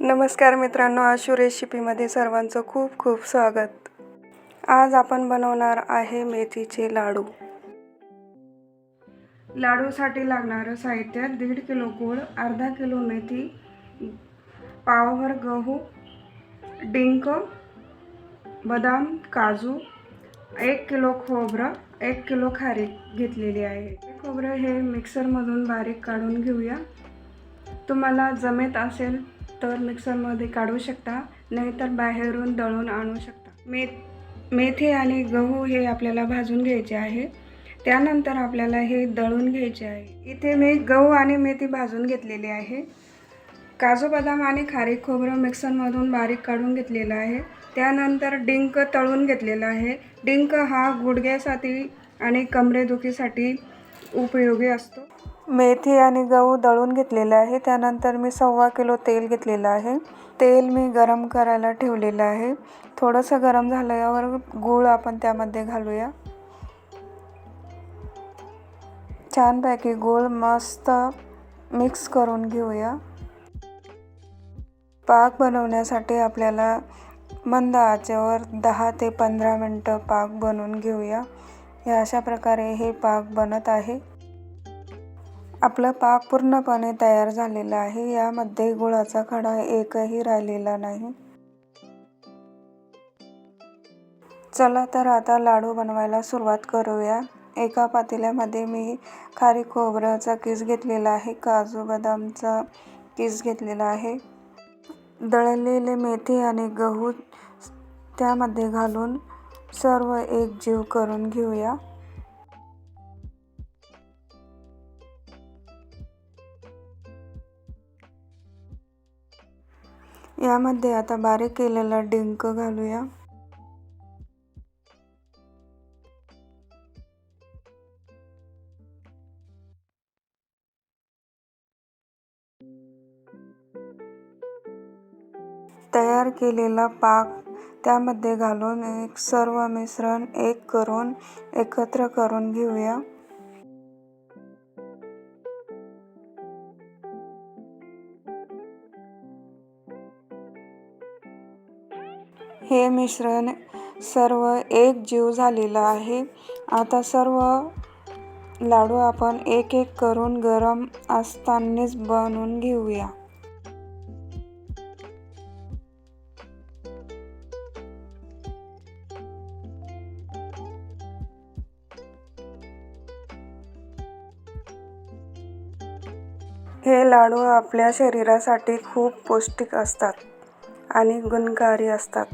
नमस्कार मित्रांनो आशू रेसिपीमध्ये सर्वांचं खूप खूप स्वागत. आज आपण बनवणार आहे मेथीचे लाडू. लाडूसाठी लागणारं साहित्य दीड किलो गूळ अर्धा किलो मेथी पावभर गहू डिंक बदाम काजू एक किलो खोबरं एक किलो खारीक घेतलेली आहे. खोबरं हे मिक्सरमधून बारीक काढून घेऊया. तुम्हाला जमेत असेल तर मिक्सरमध्ये काढू शकता नाहीतर बाहेरून दळून आणू शकता. मे मेथी आणि गहू हे आपल्याला भाजून घ्यायचे आहे. त्यानंतर आपल्याला हे दळून घ्यायचे आहे. इथे मी गहू आणि मेथी भाजून घेतलेली आहे. काजू बदाम आणि खारीक खोबरं मिक्सरमधून बारीक काढून घेतलेलं आहे. त्यानंतर डिंक तळून घेतलेला आहे. डिंक हा गुडघ्यासाठी आणि कमरेदुखीसाठी उपयोगी असतो. मेथी आणि गहू दळून घेतलेले आहे. त्यानंतर मी सव्वा किलो तेल घेतलेलं आहे. तेल मी गरम करायला ठेवलेलं आहे. थोडंसं गरम झाल्यावर गूळ आपण त्यामध्ये घालूया. छानपैकी गूळ मस्त मिक्स करून घेऊया. पाक बनवण्यासाठी आपल्याला मंद आचेवर दहा ते पंधरा मिनटं पाक बनवून घेऊया. या अशा प्रकारे हे पाक बनत आहे. आपलं पाक पूर्णपणे तयार झालेलं आहे. यामध्ये गुळाचा खडा एकही राहिलेला नाही. चला तर आता लाडू बनवायला सुरुवात करूया. एका पातेल्यामध्ये मी खारी खोबऱ्याचा किस घेतलेला आहे. काजू बदामचा किस घेतलेला आहे. दळलेले मेथी आणि गहू त्यामध्ये घालून सर्व एकजीव करून घेऊया. यामध्ये आता बारीक केलेला डिंक घालूया. तयार केलेला पाक त्यामध्ये घालून एक सर्व मिश्रण एक करून एकत्र करून घेऊया. हे मिश्रण सर्व एक जीव झालेलं आहे. आता सर्व लाडू आपण एक एक करून गरम असतानाच बनवून घेऊया. हे लाडू आपल्या शरीरासाठी खूप पौष्टिक असतात आणि गुणकारी असतात.